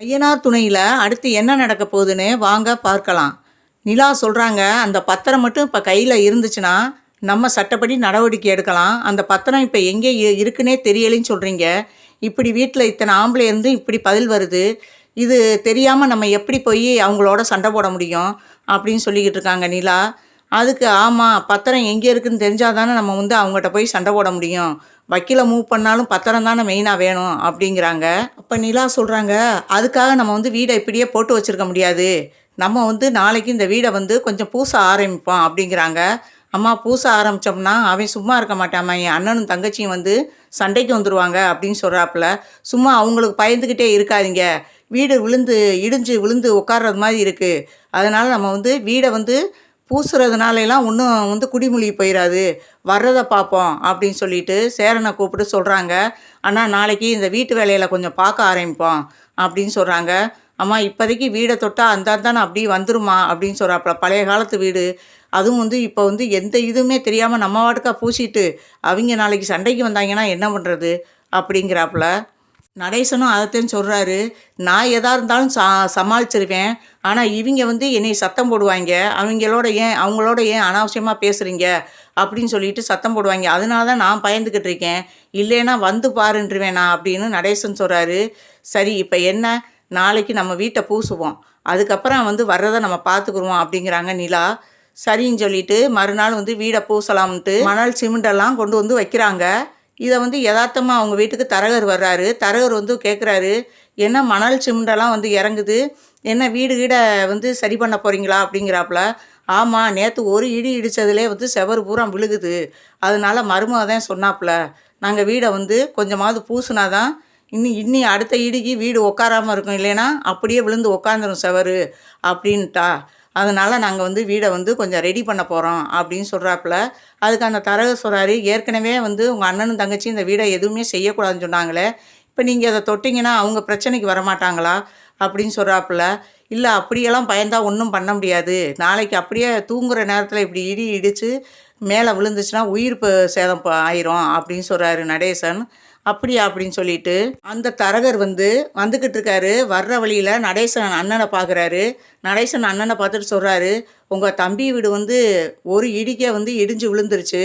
ஐயனார் துணையில் அடுத்து என்ன நடக்க போகுதுன்னு வாங்க பார்க்கலாம். நிலா சொல்கிறாங்க அந்த பத்திரம் மட்டும் இப்போ கையில் இருந்துச்சுன்னா நம்ம சட்டப்படி நடவடிக்கை எடுக்கலாம். அந்த பத்திரம் இப்போ எங்கே இருக்குன்னே தெரியலைன்னு சொல்கிறீங்க இப்படி வீட்டில் இத்தனை ஆம்பளை இருந்து இப்படி பதில் வருது. இது தெரியாமல் நம்ம எப்படி போய் அவங்களோட சண்டை போட முடியும்? அப்படின்னு சொல்லிக்கிட்டு இருக்காங்க நிலா. அதுக்கு ஆமாம் பத்திரம் எங்கே இருக்குதுன்னு தெரிஞ்சால் தானே நம்ம வந்து அவங்ககிட்ட போய் சண்டை போட முடியும். வக்கீலை மூவ் பண்ணாலும் பத்திரம் தானே மெயினாக வேணும் அப்படிங்கிறாங்க. அப்போ நிலா சொல்கிறாங்க அதுக்காக நம்ம வந்து வீடை இப்படியே போட்டு வச்சுருக்க முடியாது. நம்ம வந்து நாளைக்கு இந்த வீடை வந்து கொஞ்சம் பூச ஆரம்பிப்போம் அப்படிங்கிறாங்க. அம்மா பூச ஆரம்பித்தோம்னா அவன் சும்மா இருக்க மாட்டாமா என் அண்ணனும் தங்கச்சியும் வந்து சண்டைக்கு வந்துடுவாங்க அப்படின்னு சொல்கிறாப்புல சும்மா அவங்களுக்கு பயந்துக்கிட்டே இருக்காதீங்க. வீடு விழுந்து இடிஞ்சு விழுந்து உட்கார்றது மாதிரி இருக்குது அதனால் நம்ம வந்து வீடை வந்து பூசுறதுனால எல்லாம் ஒன்றும் வந்து குடிமொழி போயிடாது வர்றதை பார்ப்போம் அப்படின்னு சொல்லிட்டு சேரனை கூப்பிட்டு சொல்கிறாங்க அண்ணா நாளைக்கு இந்த வீட்டு வேலையில் கொஞ்சம் பார்க்க ஆரம்பிப்போம் அப்படின்னு சொல்கிறாங்க அம்மா இப்போதைக்கு வீடை தொட்டால் அந்த தானே அப்படியே வந்துருமா அப்படின்னு சொல்கிறாப்புல பழைய காலத்து வீடு. அதுவும் வந்து இப்போ வந்து எந்த இதுவுமே தெரியாமல் நம்ம வாட்டுக்காக பூசிட்டு அவங்க நாளைக்கு சண்டைக்கு வந்தாங்கன்னா என்ன பண்ணுறது அப்படிங்கிறாப்புல. நடேசனும் அதைத்தான் சொல்கிறாரு நான் எதா இருந்தாலும் சா சமாளிச்சிருவேன். ஆனால் இவங்க வந்து என்னை சத்தம் போடுவாங்க. அவங்களோட ஏன் அவங்களோட ஏன் அனாவசியமாக பேசுகிறீங்க அப்படின்னு சொல்லிட்டு சத்தம் போடுவாங்க. அதனால தான் நான் பயந்துக்கிட்டு இருக்கேன். இல்லைன்னா வந்து பாருன்றுவேன் நான் அப்படின்னு நடேசன் சொல்கிறாரு சரி இப்போ என்ன? நாளைக்கு நம்ம வீட்டை பூசுவோம். அதுக்கப்புறம் வந்து வர்றதை நம்ம பார்த்துக்குருவோம் அப்படிங்கிறாங்க நிலா. சரின்னு சொல்லிட்டு மறுநாள் வந்து வீடை பூசலாம்ன்ட்டு மணல் சிமெண்டெல்லாம் கொண்டு வந்து வைக்கிறாங்க. இதை வந்து யதார்த்தமாக அவங்க வீட்டுக்கு தரகர் வர்றாரு. தரகர் வந்து கேட்குறாரு என்ன மணல் சிமெண்டெல்லாம் வந்து இறங்குது? என்ன வீடு கீடை வந்து சரி பண்ண போகிறீங்களா அப்படிங்கிறாப்புல. ஆமாம் நேற்று ஒரு இடி இடித்ததுலேயே வந்து செவரு பூரா விழுகுது. அதனால மருமக தான் சொன்னாப்புல நாங்கள் வீடை வந்து கொஞ்சமாவது பூசுனாதான் இன்னி இன்னி அடுத்த இடிக்கு வீடு உட்காராமல் இருக்கும். இல்லைன்னா அப்படியே விழுந்து உட்காந்துரும் செவரு. அப்படின்ட்டா. அதனால் நாங்கள் வந்து வீடை வந்து கொஞ்சம் ரெடி பண்ண போகிறோம் அப்படின்னு சொல்கிறாப்புல அதுக்கு அந்த தரகர் சொல்கிறாரு ஏற்கனவே வந்து உங்கள் அண்ணனும் தங்கச்சி இந்த வீடை எதுவுமே செய்யக்கூடாதுன்னு சொன்னாங்களே. இப்போ நீங்கள் அதை தொட்டிங்கன்னா அவங்க பிரச்சனைக்கு வரமாட்டாங்களா அப்படின்னு சொல்கிறாப்புல இல்லை அப்படியெல்லாம் பயந்தால் ஒன்றும் பண்ண முடியாது. நாளைக்கு அப்படியே தூங்குகிற நேரத்தில் இப்படி இடி இடித்து மேலே விழுந்துச்சுன்னா உயிர் சேதம் ஆயிரும் அப்படின்னு சொல்கிறாரு நடேசன். அப்படியா அப்படின்னு சொல்லிட்டு அந்த தரகர் வந்து வந்துக்கிட்டு இருக்காரு. வர்ற வழியில் நடேசன் அண்ணனை பார்க்குறாரு நடேசன் அண்ணனை பார்த்துட்டு சொல்கிறாரு உங்கள் தம்பி வீடு வந்து ஒரு இடிக்கே வந்து இடிஞ்சு விழுந்துருச்சு.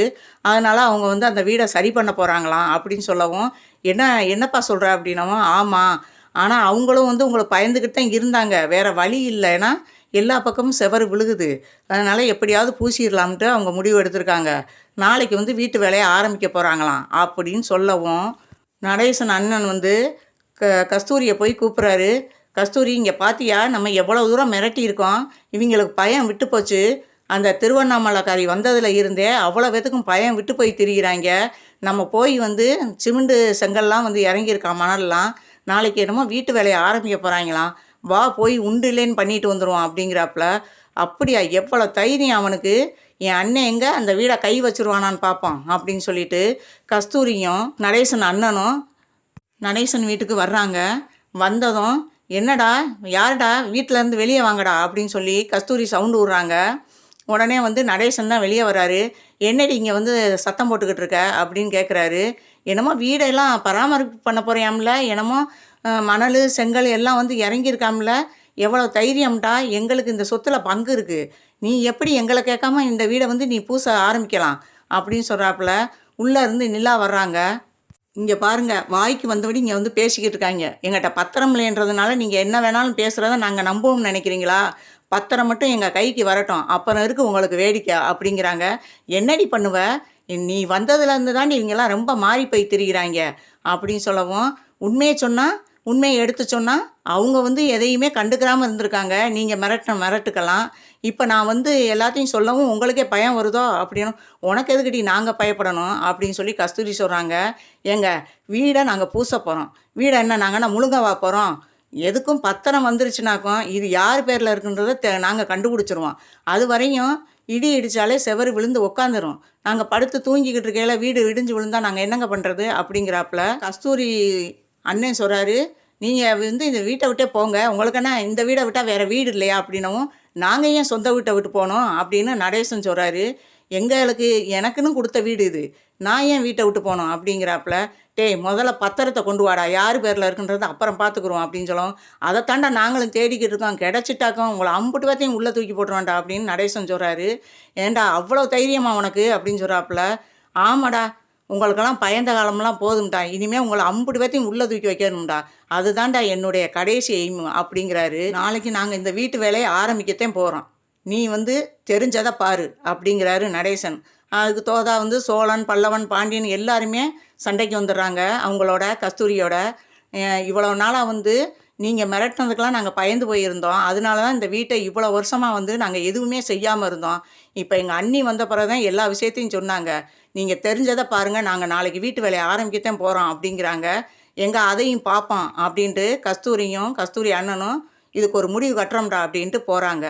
அதனால் அவங்க வந்து அந்த வீடை சரி பண்ண போகிறாங்களாம் அப்படின்னு சொல்லவும் என்ன என்னப்பா சொல்கிற அப்படின்னவும் ஆமாம் ஆனால் அவங்களும் வந்து உங்களை பயந்துக்கிட்டு தான் இருந்தாங்க. வேறு வழி இல்லைன்னா எல்லா பக்கமும் செவரு விழுகுது. அதனால் எப்படியாவது பூசிடலாம்ட்டு அவங்க முடிவு எடுத்திருக்காங்க. நாளைக்கு வந்து வீட்டு வேலையை ஆரம்பிக்க போகிறாங்களாம் அப்படின்னு சொல்லவும் நடேசன் அண்ணன் வந்து க கஸ்தூரியை போய் கூப்பிட்றாரு. கஸ்தூரி இங்கே பார்த்தியா நம்ம எவ்வளோ தூரம் மிரட்டி இருக்கோம். இவங்களுக்கு பயம் விட்டு போச்சு. அந்த திருவண்ணாமலைக்காரி வந்ததில் இருந்தே அவ்வளோ பேத்துக்கும் பயம் விட்டு போய் திரிகிறாங்க நம்ம போய் வந்து சிமெண்டு செங்கல்லாம் வந்து இறங்கியிருக்கான் மணல்லாம். நாளைக்கு என்னமோ வீட்டு வேலையை ஆரம்பிக்க போகிறாங்களாம் வா போய் உண்டு இல்லைன்னு பண்ணிட்டு வந்துடுவோம் அப்படிங்கிறாப்புல. அப்படியா? எவ்வளோ தைரியம் அவனுக்கு. என் அண்ணன் எங்கே? அந்த வீடை கை வச்சிருவானான்னு பார்ப்போம் அப்படின்னு சொல்லிட்டு கஸ்தூரியும் நடேசன் அண்ணனும் நடேசன் வீட்டுக்கு வர்றாங்க. வந்ததும் என்னடா? யாருடா? வீட்டிலேருந்து வெளியே வாங்கடா? அப்படின்னு சொல்லி கஸ்தூரி சவுண்டு விட்றாங்க. உடனே வந்து நடேசன் தான் வெளியே வராரு என்னடி இங்கே வந்து சத்தம் போட்டுக்கிட்டு இருக்க? அப்படின்னு கேட்குறாரு என்னமோ வீடெல்லாம் பராமரிப்பு பண்ண போறியாம்ல? என்னமோ மணல் செங்கல் எல்லாம் வந்து இறங்கியிருக்காம்ல? எவ்வளோ தைரியம்டா எங்களுக்கு இந்த சொத்தில் பங்கு இருக்குது நீ எப்படி எங்களை கேட்காம இந்த வீடை வந்து நீ பூச ஆரம்பிக்கலாம்? அப்படின்னு சொல்கிறாப்புல உள்ளே இருந்து நிலா வர்றாங்க. இங்கே பாருங்க வாய்க்கு வந்தபடி இங்கே வந்து பேசிக்கிட்டு இருக்காங்க. எங்கிட்ட பத்திரம் இல்லைன்றதுனால நீங்கள் என்ன வேணாலும் பேசுகிறத நாங்கள் நம்புவோம்னு நினைக்கிறீங்களா? பத்திரம் மட்டும் எங்கள் கைக்கு வரட்டும். அப்புறம் இருக்குது உங்களுக்கு வேடிக்கை அப்படிங்கிறாங்க. என்னடி பண்ணுவ? நீ வந்ததுலேருந்து தான் இவங்கெல்லாம் ரொம்ப மாறி போய் திரிகிறாங்க அப்படின்னு சொல்லவும் உண்மையை சொன்னால் உண்மையை எடுத்து சொன்னால் அவங்க வந்து எதையுமே கண்டுக்கிறாமல் இருந்திருக்காங்க. நீங்கள் மிரட்ட மிரட்டுக்கலாம். இப்போ நான் வந்து எல்லாத்தையும் சொல்லவும் உங்களுக்கே பயம் வருதோ அப்படின்னு உனக்கு எதுக்கிட்டி நாங்கள் பயப்படணும் அப்படின்னு சொல்லி கஸ்தூரி சொல்கிறாங்க ஏங்க வீடை நாங்கள் பூச போகிறோம் வீடை என்ன நாங்கள் என்ன முழுங்கவா போகிறோம் எதுக்கும் பத்திரம் வந்துருச்சுனாக்கும் இது யார் பேரில் இருக்குன்றதை நாங்கள் கண்டுபிடிச்சிருவோம். அது வரையும் இடி இடித்தாலே செவரு விழுந்து உக்காந்துரும். நாங்கள் படுத்து தூங்கிக்கிட்டு இருக்கையில வீடு இடிஞ்சு விழுந்தால் நாங்கள் என்னங்க பண்ணுறது அப்படிங்கிறாப்புல கஸ்தூரி அண்ணன் சொல்கிறாரு நீங்கள் வந்து இந்த வீட்டை விட்டே போங்க. உங்களுக்கு என்ன இந்த வீடை விட்டால் வேறு வீடு இல்லையா? அப்படின்னவும் நாங்கள் ஏன் சொந்த வீட்டை விட்டு போனோம்? அப்படின்னு நடேசன் சொல்கிறாரு எங்களுக்கு எனக்குன்னு கொடுத்த வீடு இது. நான் ஏன் வீட்டை விட்டு போனோம்? அப்படிங்கிறாப்புல டேய் முதல்ல பத்திரத்தை கொண்டு வாடா. யார் பேரில் இருக்குன்றது அப்புறம் பார்த்துக்குறோம் அப்படின்னு சொல்லும் அதை தாண்டா நாங்களும் தேடிக்கிட்டு இருக்கோம். கிடச்சிட்டாக்கோ உங்களை அம்புட்டு பார்த்தையும் உள்ளே தூக்கி போட்டுருவான்டா அப்படின்னு நடேசன் சொல்கிறாரு ஏன்டா அவ்வளோ தைரியமா உனக்கு? அப்படின்னு சொல்கிறாப்புல ஆமாடா. உங்களுக்கெல்லாம் பயந்த காலம்லாம் போதும்டா. இனிமேல் உங்களை அம்புட்டு பேர்த்தையும் உள்ளே தூக்கி வைக்கணும்டா. அதுதான்டா என்னுடைய கடைசி எய்ம் அப்படிங்கிறாரு. நாளைக்கு நாங்கள் இந்த வீட்டு வேலையை ஆரம்பிக்கத்தான் போகிறோம் நீ வந்து தெரிஞ்சதை பாரு அப்படிங்கிறாரு நடேசன். அதுக்கு தோதா வந்து சோழன் பல்லவன் பாண்டியன் எல்லாருமே சண்டைக்கு வந்துடுறாங்க. அவங்களோட கஸ்தூரியோட. இவ்வளோ நாளாக வந்து நீங்கள் மிரட்டினதுக்கெலாம் நாங்கள் பயந்து போயிருந்தோம். அதனால தான் இந்த வீட்டை இவ்வளோ வருஷமாக வந்து நாங்கள் எதுவுமே செய்யாமல் இருந்தோம். இப்போ எங்கள் அண்ணி வந்த பிறகு தான் எல்லா விஷயத்தையும் சொன்னாங்க. நீங்கள் தெரிஞ்சதை பாருங்கள் நாங்கள் நாளைக்கு வீட்டு வேலையை ஆரம்பிக்கத்தான் போகிறோம் அப்படிங்கிறாங்க. எங்கள் அதையும் பார்ப்போம் அப்படின்ட்டு கஸ்தூரியும் கஸ்தூரி அண்ணனும் இதுக்கு ஒரு முடிவு கட்டுறோம்டா அப்படின்ட்டு போகிறாங்க